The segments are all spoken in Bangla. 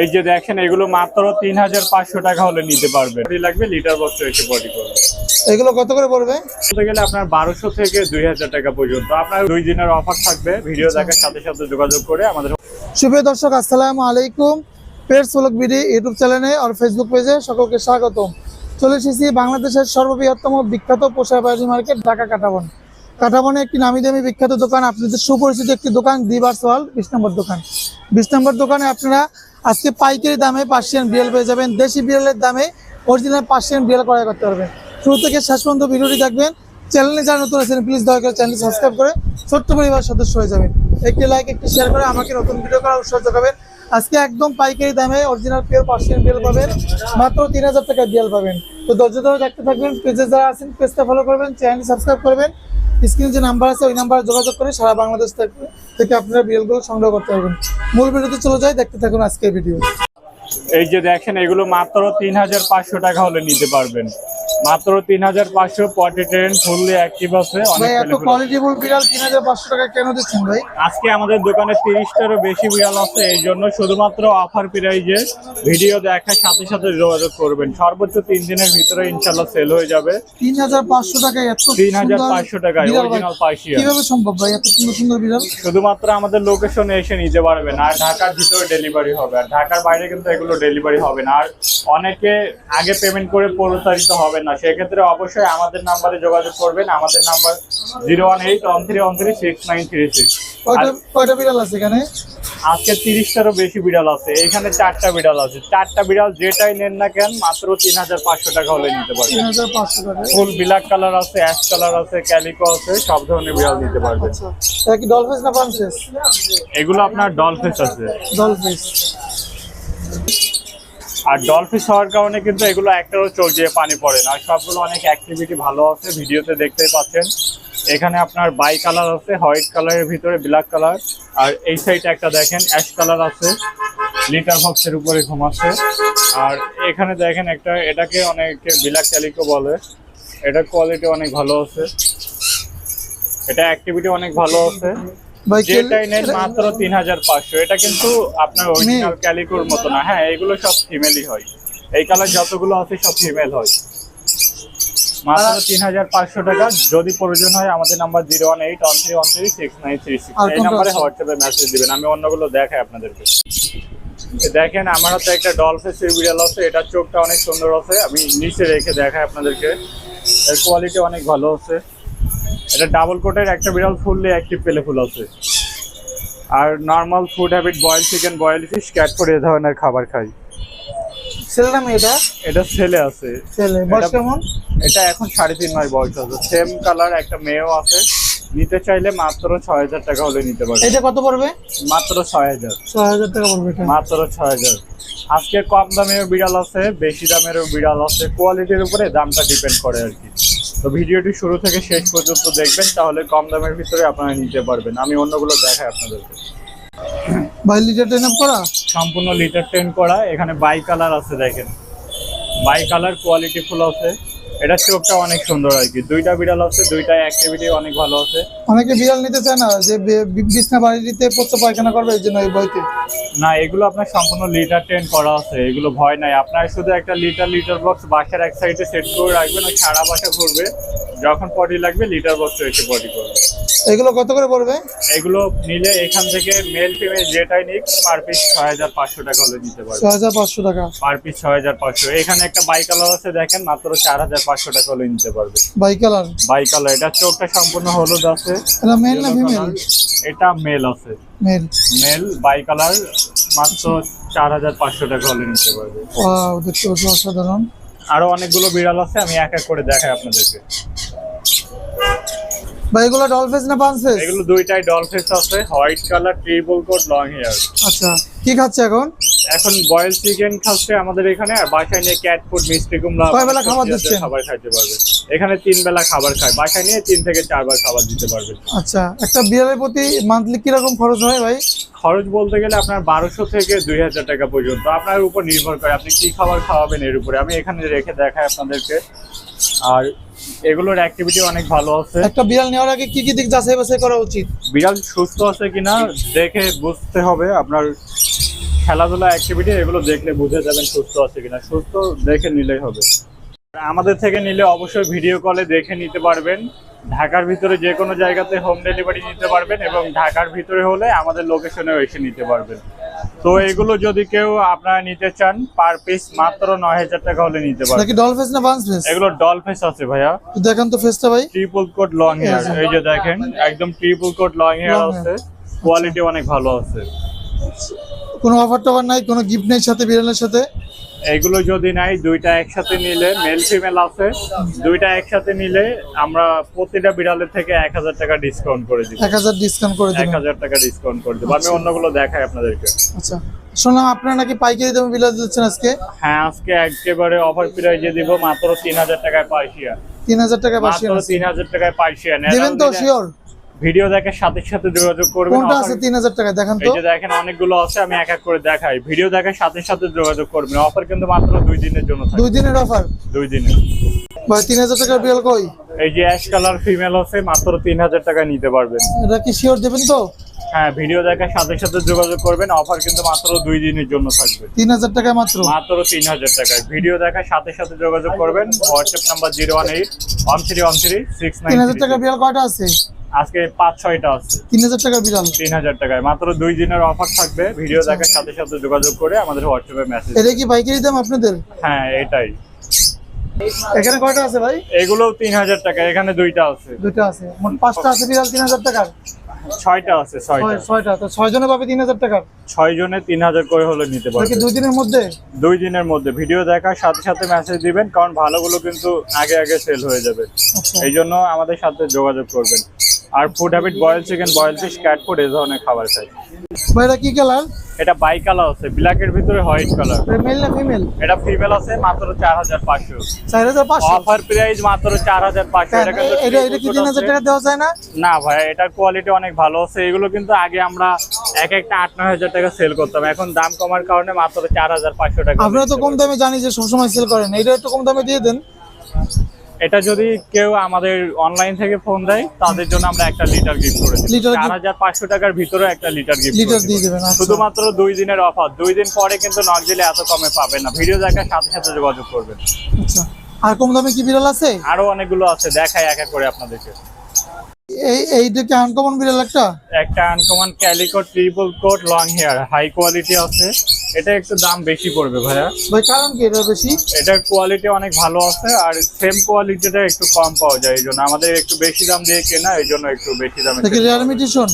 এই যে দেখেন এগুলো মাত্র তিন হাজার পাঁচশো টাকা হলে নিতে পারবেন। লাগবে লিটার বক্স এসে বডি করবে। এগুলো কত করে পড়বে? বলতে গেলে আপনার বারোশো থেকে দুই হাজার টাকা পর্যন্ত। আপনার দুই দিনের অফার থাকবে ভিডিও দেখার সাথে সাথে যোগাযোগ করে আমাদের সুপ্রিয় দর্শক আসসালামু আলাইকুম। পেটস ব্লগ বিডি ইউটিউব চ্যানেলে আর ফেসবুক পেজে সকলকে স্বাগতম। চলে এসেছি বাংলাদেশের সর্ববৃহত্তম বিখ্যাত পোশাক বাড়ি মার্কেট ঢাকা কাটাবন কাটাবনে একটি নামি দামি বিখ্যাত দোকান, আপনাদের সুপরিচিত একটি দোকান দিবার্স ওয়াল বিশ নম্বর দোকান। বিশ নম্বর দোকানে আপনারা আজকে পাইকারি দামে পার্সিয়ান বিড়াল পেয়ে যাবেন। দেশি বিড়ালের দামে অরিজিনাল পার্সিয়ান বিড়াল ক্রয় করতে পারবেন। শুরু থেকে শেষ পর্যন্ত ভিডিওটি দেখবেন। চ্যানেলে যারা নতুন আছেন প্লিজ দয়া করে চ্যানেল সাবস্ক্রাইব করে ছোট্ট পরিবার সদস্য হয়ে যাবেন। একটি লাইক একটি শেয়ার করে আমাকে নতুন ভিডিও করার উৎসাহ যোগাবেন। আজকে একদম পাইকারি দামে অরিজিনাল পিওর পার্সিয়ান বিল পাবেন। মাত্র তিন হাজার টাকা বিয়াল পাবেন। তো ধৈর্য ধরে দেখতে থাকবেন। পেজে যারা আছেন পেজটা ফলো করবেন চ্যানেল সাবস্ক্রাইব করবেন। স্ক্রিনে যে নাম্বার আছে, ওই নাম্বারে যোগাযোগ করে সারা বাংলাদেশ থেকে আপনারা বিড়ালগুলো সংগ্রহ করতে পারবেন। মূল ভিডিওতে চলে যায় দেখতে থাকুন আজকের ভিডিও। এই যে দেখেন, এগুলো মাত্র তিন হাজার পাঁচশো টাকা হলে নিতে পারবেন। মাত্র তিন হাজার পাঁচশো পটি ট্রেন ফুললি অ্যাক্টিভ আছে অনেক এত কোয়ালিটিফুল বিড়াল তিন হাজার পাঁচশো টাকা কেন দিচ্ছেন ভাই? আজকে আমাদের দোকানে তিরিশটারও বেশি বিড়াল আছে এই জন্য শুধুমাত্র অফার প্রাইজে ভিডিও দেখার সাথে সাথে যোগাযোগ করবেন। সর্বোচ্চ তিন দিনের ভিতরে ইনশাল্লাহ সেল হয়ে যাবে। তিন হাজার পাঁচশো টাকায় এত তিন হাজার পাঁচশো টাকায় অরিজিনাল পার্সিয়ান কীভাবে সম্ভব ভাই এত সুন্দর সুন্দর বিড়াল? শুধুমাত্র আমাদের লোকেশনে এসে নিতে পারবেন আর ঢাকার ভিতরে ডেলিভারি হবে। আর ঢাকার বাইরে কিন্তু এগুলো ডেলিভারি হবে না। আর অনেকে আগে পেমেন্ট করে প্রতারিত হবে না। সেক্ষেত্রে অবশ্যই আমাদের নাম্বারে যোগাযোগ করবেন। আমাদের number zero one eight one three one three six nine three six. কয়টা বিড়াল আছে এখানে? আজকে তিরিশটারও বেশি বিড়াল আছে। এখানে চারটা বিড়াল আছে। চারটা বিড়াল যেটাই নেন না কেন মাত্র তিন হাজার পাঁচশো টাকা হলে নিতে পারবেন ফুল ব্ল্যাক কালার আছে অ্যাশ কালার আছে ক্যালিকো আছে সব ধরনের বিড়াল নিতে পারবেন আচ্ছা। না এগুলো আপনার ডলফেস আছে। ডলফিস। আর ডলফিস হওয়ার কারণে কিন্তু এগুলো একটারও চোখ দিয়ে পানি পড়ে না। সবগুলো অনেক অ্যাক্টিভিটি ভালো আছে, ভিডিওতে দেখতেই পাচ্ছেন। এখানে আপনার বাই কালার আছে হোয়াইট কালারের ভিতরে ব্ল্যাক কালার আর এই সাইডে একটা দেখেন অ্যাশ কালার আছে। লিটার বক্সের উপরে ঘুমাচ্ছে আর এখানে দেখেন একটা, এটাকে অনেকে ব্ল্যাক ক্যালিকো বলে। এটার কোয়ালিটি অনেক ভালো আছে। এটা অ্যাক্টিভিটি অনেক ভালো আছে। যেটাই নেন মাত্র তিন হাজার পাঁচশো। এটা কিন্তু আপনার অরিজিনাল ক্যালিকোর মতো না। হ্যাঁ এগুলো সব ফিমেলই হয়। এই কালার যতগুলো আছে সব ফিমেল হয়। মাত্র তিন হাজার পাঁচশো টাকা। যদি প্রয়োজন হয় আমাদের number zero one eight one three one three six nine three six এই নাম্বারে হোয়াটসঅ্যাপে মেসেজ দিবেন। আমি অন্যগুলো দেখাই আপনাদেরকে। দেখেন আমার হাতে একটা ডলফিসের বিড়াল আছে। এটার চোখটা অনেক সুন্দর আছে। আমি নিচে রেখে দেখাই আপনাদেরকে। এর কোয়ালিটি অনেক ভালো আছে। এটা ডাবল কোটের একটা বিড়াল ফুললি অ্যাক্টিভ পেলে ফুল আছে। আর normal food habit boil chicken boil fish cat করে এ ধরনের খাবার খাই। ছেলে না মেয়েটা এটা ছেলে আছে। ছেলে বয়স এটা- কেমন? এটা এখন সাড়ে তিন মাস বয়স আছে। সেম কালার একটা মেয়েও আছে। নিতে চাইলে মাত্র ছয় হাজার টাকা হলে নিতে পারবে। এটা কত পড়বে? মাত্র ছয় হাজার। ছয় হাজার টাকা পড়বে মাত্র ছয় হাজার। আজকে কম দামেরও বিড়াল আছে বেশি দামেরও বিড়াল আছে। কোয়ালিটির উপরে দামটা ডিপেন্ড করে আর কি। তো ভিডিওটি শুরু থেকে শেষ পর্যন্ত দেখবেন তাহলে কম দামের ভিতরে আপনারা নিতে পারবেন। আমি অন্যগুলো দেখাই আপনাদেরকে। ভাই লিটার টেন আপ করা? সম্পূর্ণ লিটার টেন করা এখানে বাই কালার আছে দেখেন। বাই কালার কোয়ালিটি ফুল আছে। এটা চোখটা অনেক সুন্দর আর কি। দুইটা বিড়াল আছে দুইটা অ্যাক্টিভিটি অনেক ভালো আছে। অনেকে বিড়াল নিতে চায় না যে বিছনা বাড়িতে পড়তে পায়খানা করবে এই জন্য এই বইতে। না এগুলো আপনার সম্পূর্ণ লিটার ট্রেন করা আছে এগুলো ভয় নাই। আপনার শুধু একটা লিটার লিটার বক্স বাসার এক সাইডে সেট করে রাখবেন ওই সারা বাসা ঘুরবে। যখন পটি লাগবে লিটার বক্স এসে পটি করবে। এগুলো কত করে পড়বে? এগুলো নিলে এখান থেকে মেল ফিমেল যেটাই নিক পার পিস ছয় হাজার পাঁচশো টাকা হলে নিতে পারবে। ছয় হাজার পাঁচশো টাকা। পার পিস ছয় হাজার পাঁচশো। এখানে একটা বাই কালার আছে দেখেন মাত্র চার হাজার পাঁচশো টাকা হলে নিতে পারবে। বাই কালার বাই কালার এটা চোখটা সম্পূর্ণ হলুদ আছে। এটা মেল না ফিমেল এটা মেল আছে। মেল মেল বাই কালার মাত্র চার হাজার পাঁচশো টাকা হলে নিতে পারবে। ওয়াও দেখতে অসাধারণ। আরও অনেকগুলো বিড়াল আছে আমি এক এক করে দেখাই আপনাদেরকে। ভাই এগুলো ডলফিস না পানসেস এগুলো দুইটাই ডলফেস আছে white colour triple coat long hair আচ্ছা কি খাচ্ছে এখন? এখন বয়েল চিকেন খাচ্ছে আমাদের এখানে আর বাসায় নিয়ে ক্যাট ফুড মিষ্টি কুমড়া কয় বেলা খাবার দিচ্ছেন? খাবার খাইতে পারবে। এখানে তিন বেলা খাবার খায় বাসায় নিয়ে তিন থেকে চারবার খাবার দিতে পারবে। আচ্ছা একটা বিড়ালের প্রতি মান্থলি কীরকম খরচ হয় ভাই? খরচ বলতে গেলে আপনার বারোশো থেকে দুই হাজার টাকা পর্যন্ত। আপনার উপর নির্ভর করে আপনি কি খাবার খাওয়াবেন এর উপরে। আমি এখানে রেখে দেখাই আপনাদেরকে। আর এগুলোর অ্যাক্টিভিটি অনেক ভালো আছে। একটা বিড়াল নেওয়ার আগে কি কি দিক যাচাই বাছাই করা উচিত? বিড়াল সুস্থ আছে কিনা দেখে বুঝতে হবে। আপনার খেলাধুলা অ্যাক্টিভিটি এগুলো দেখলে বুঝে যাবেন সুস্থ আছে কিনা। সুস্থ দেখে নিলেই হবে। আমাদের থেকে নিলে অবশ্যই ভিডিও কলে দেখে নিতে পারবেন। ঢাকার ভিতরে যে কোনো জায়গাতে হোম ডেলিভারি নিতে পারবেন এবং ঢাকার ভিতরে হলে আমাদের লোকেশনেও এসে নিতে পারবেন। তো এগুলো যদি কেউ আপনারা নিতে চান পার পিস মাত্র নয় হাজার টাকা হলে নিতে পারবেন। নাকি ডল ফেস না ফেস এগুলো ডল ফেস আছে ভাইয়া। দেখান তো ফেসটা ভাই। ট্রিপল কোট লং হেয়ার এই যে দেখেন একদম ট্রিপল কোট লং হেয়ার আছে। কোয়ালিটি অনেক ভালো আছে। কোনো অফার টফার নাই কোনো গিফট নেই সাথে বিড়ালের সাথে? এগুলো যদি নাই দুইটা একসাথে নিলে মেল ফিমেল আছে। দুইটা একসাথে নিলে আমরা প্রতিটা বিড়ালের থেকে এক হাজার টাকা ডিসকাউন্ট করে দিব। এক হাজার ডিসকাউন্ট করে দিই এক হাজার টাকা ডিসকাউন্ট করে দেবো। আমি অন্যগুলো দেখাই আপনাদেরকে। আচ্ছা। শুনলাম আপনারা নাকি পাইকারি দামে বিড়াল দিচ্ছেন আজকে? হ্যাঁ আজকে একেবারে অফার প্রাইজে দিব মাত্র তিন হাজার টাকায় পাইশিয়া তিন হাজার টাকায় মাত্র তিন হাজার টাকায় পাইশিয়া দেবেন তো শিওর ভিডিও দেখার সাথে সাথে যোগাযোগ করবেন কোনটা আছে তিন হাজার টাকা দেখান এই তো যে দেখেন অনেকগুলো আছে আমি এক এক করে দেখাই। ভিডিও দেখার সাথে সাথে যোগাযোগ করবেন অফার কিন্তু মাত্র দুই দিনের জন্য থাকবে দুই দিনের অফার দুই দিনের। ভাই তিন হাজার টাকার বিড়াল কই? এই যে অ্যাশ কালার ফিমেল আছে মাত্র তিন হাজার টাকা নিতে পারবেন। এটা কি শিওর দেবেন তো? হ্যাঁ ভিডিও দেখার সাথে সাথে যোগাযোগ করবেন অফার কিন্তু মাত্র দুই দিনের জন্য থাকবে। তিন হাজার টাকা মাত্র? মাত্র তিন হাজার টাকায়। ভিডিও দেখার সাথে সাথে যোগাযোগ করবেন WhatsApp number zero one eight one three one three six তিন হাজার টাকা নাইন বিড়াল কয়টা আছে? আজকে পাঁচ ছয়টা আছে। তিন হাজার টাকার বিরাম। তিন হাজার টাকায়। মাত্র দুই দিনের অফার থাকবে। ভিডিও দেখার সাথে সাথে যোগাযোগ করে আমাদের হোয়াটসঅ্যাপে মেসেজ এটা কি পাইকারি দাম আপনাদের? হ্যাঁ এটাই। এখানে কয়টা আছে ভাই? এগুলো তিন হাজার টাকা এখানে দুইটা আছে। দুইটা আছে। মোট পাঁচটা আছে বিড়াল তিন হাজার টাকার। ছয়টা আছে ছয়টা ছয়- ছয়টা। তো ছয় জনে পাবে তিন হাজার টাকা। ছয় জনে তিন হাজার করে হলে নিতে এটা কি পারবে। দুই দিনের মধ্যে? দুই দিনের মধ্যে। ভিডিও দেখার সাথে সাথে মেসেজ দিবেন কারণ ভালোগুলো কিন্তু আগে আগে সেল হয়ে যাবে। আচ্ছা। এই জন্য আমাদের সাথে যোগাযোগ করবেন। আর food habit boil chicken boil fish cat food এই ধরনের খাবার খাই ভাই কি কালার? এটা বাই কালার আছে ব্ল্যাকের ভিতরে হোয়াইট কালার। মেল না ফিমেল এটা ফিমেল আছে মাত্র চার হাজার পাঁচশো। চার হাজার পাঁচশো? অফার প্রাইস মাত্র চার হাজার পাঁচশো এটা কিন্তু এটা এটা কি তিন হাজার টাকা দেওয়া যায় না? না ভাই এটার কোয়ালিটি অনেক ভালো আছে এগুলো কিন্তু আগে আমরা এক একটা আট নয় হাজার টাকা সেল করতাম এখন দাম কমার কারণে মাত্র চার হাজার পাঁচশো টাকা আপনারা তো কম দামে জানি যে সবসময় সেল করেন এটা একটু কম দামে দিয়ে দেন। এটা যদি কেউ আমাদের অনলাইন থেকে ফোন দেয় তাদের জন্য আমরা একটা লিটার গিফট করে চার হাজার পাঁচশো টাকার ভিতরে একটা লিটার গিফট লিটার দিয়ে দেবেন আচ্ছা। শুধুমাত্র দুই দিনের অফার দুই দিন পরে কিন্তু নক দিলে এত কমে পাবেন না। ভিডিও দেখার সাথে সাথে যোগাযোগ করবেন। আচ্ছা। আর কম দামে কি বিড়াল আছে? আরও অনেকগুলো আছে দেখাই এক এক করে আপনাদেরকে। এই আনকমন বিড়াল একটা? একটা uncommon calico triple coat long hair high quality আছে। এটা একটু দাম বেশি পড়বে ভাইয়া। ভাই কারণ কি এটা বেশি? এটার কোয়ালিটি অনেক ভালো আছে আর সেম কোয়ালিটিটা একটু কম পাওয়া যায় এই জন্য। আমাদের একটু বেশি দাম দিয়ে কেনা এই জন্য একটু বেশি দামে এটা কি কেনা। রিয়ারমিটেশন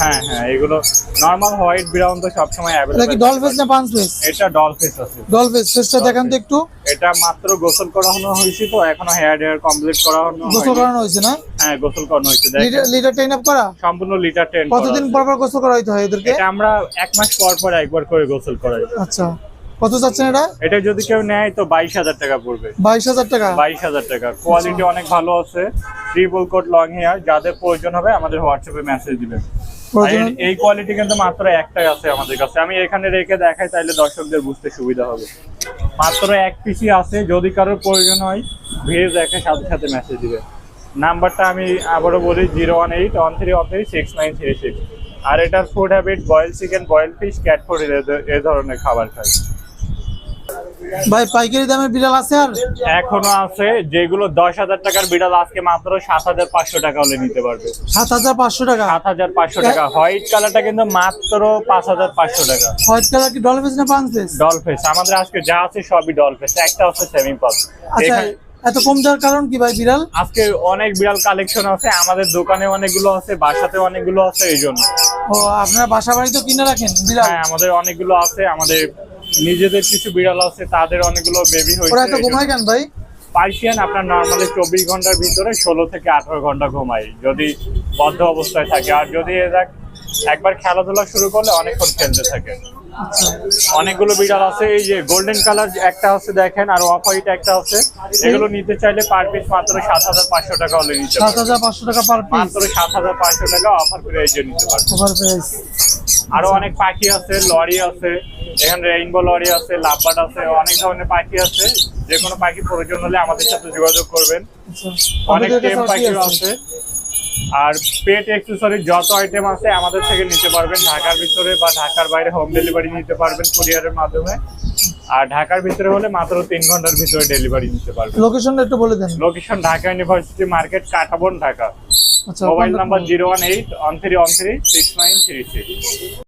হ্যাঁ হ্যাঁ এগুলো নর্মাল হোয়াইট ব্রাউন তো সবসময় এটা কি অ্যাভেলেবল ডল ফেস না পাঁচ ফেস এটা ডল ফেস আছে। ডল ফেস ফেসটা দেখান তো একটু। এটা মাত্র গোসল করানো হয়েছে তো এখনও হেয়ার হেয়ার কমপ্লিট করানো গোসল। করানো হয়েছে না? হ্যাঁ গোসল করানো হয়েছে লিটার লিটার ট্রেন আপ করা? সম্পূর্ণ লিটার টেন কতদিন পর পর গোসল করা হইতে হয় এদেরকে? এটা আমরা এক মাস পর পর একবার করে গোসল করাই আচ্ছা। কত চাচ্ছেন এটা? এটা যদি কেউ নেয় তো বাইশ হাজার টাকা পড়বে। বাইশ হাজার টাকা? বাইশ হাজার টাকা। কোয়ালিটি অনেক ভালো আছে। ট্রিপল কোট লং হেয়ার যাদের প্রয়োজন হবে আমাদের হোয়াটসঅ্যাপে মেসেজ দিবেন। এই- কোয়ালিটি কিন্তু মাত্র একটাই আছে আমাদের কাছে। আমি এখানে রেখে দেখাই তাইলে দর্শকদের বুঝতে সুবিধা হবে। মাত্র এক পিসি আছে। যদি কারোর প্রয়োজন হয় ভিড় দেখে সাথে সাথে মেসেজ দিবেন। নাম্বারটা আমি আবারও বলি zero one eight one three one three six nine three six. আর এটার food habit boil chicken boil fish cat food এ ধরনের খাবার খাই। ভাই পাইকারি দামের বিড়াল আছে আর? এখনও আছে যেগুলো দশ হাজার টাকার বিড়াল আজকে মাত্র সাত হাজার পাঁচশো টাকা হলে নিতে পারবে। সাত হাজার পাঁচশো টাকা? সাত হাজার পাঁচশো টাকা। হোয়াইট কালারটা কিন্তু মাত্র পাঁচ হাজার পাঁচশো টাকা। হোয়াইট কালার কি ডল ফেস না পাঁচ ফেস ডল ফেস আমাদের আজকে যা আছে সবই ডল ফেস একটা হচ্ছে সেমি পাস আচ্ছা এত কম দেওয়ার কারণ কি ভাই বিড়াল? আজকে অনেক বিড়াল কালেকশন আছে আমাদের দোকানে অনেকগুলো আছে বাসাতে অনেকগুলো আছে এই জন্য। ও আপনারা বাসা বাড়িতে কিনে রাখেন বিড়াল? হ্যাঁ আমাদের অনেকগুলো আছে আমাদের নিজেদের কিছু বিড়াল আছে তাদের অনেকগুলো বেবি হয়েছে ওরা এত ঘুমায় কেন ভাই? পার্সিয়ান আপনার নর্মালি চব্বিশ ঘণ্টার ভিতরে ষোলো থেকে আঠারো ঘণ্টা ঘুমায় যদি বদ্ধ অবস্থায় থাকে। আর যদি এরা একবার খেলাধুলা শুরু করলে অনেকক্ষণ খেলতে থাকে। অনেকগুলো বিড়াল আছে এই যে গোল্ডেন কালার একটা আছে দেখেন আর অফ হোয়াইট একটা আছে এগুলো নিতে চাইলে পার পিস মাত্র সাত হাজার পাঁচশো টাকা হলে নিতে সাত হাজার পাঁচশো টাকা পার পিস মাত্র সাত হাজার পাঁচশো টাকা অফার প্রাইস নিতে পারবেন। ওভার প্রাইস আরও অনেক পাখি আছে লরি আছে এখানে রেইনবো লরি আছে লাভবার্ড আছে অনেক ধরনের পাখি আছে। যে কোনো পাখি প্রয়োজন হলে আমাদের সাথে যোগাযোগ করবেন। আচ্ছা। অনেক টেম পাখিও আছে? আর পেট অ্যাক্সেসরি যত আইটেম আছে আমাদের থেকে নিতে পারবেন। ঢাকার ভিতরে বা ঢাকার বাইরে হোম ডেলিভারি নিতে পারবেন কুরিয়ারের মাধ্যমে। আর ঢাকার ভিতরে হলে মাত্র তিন ঘণ্টার ভিতরে ডেলিভারি নিতে পারবেন। লোকেশনটা একটু বলে দেন। Location Dhaka university market Katabon Dhaka mobile number zero one eight one three one three six nine three six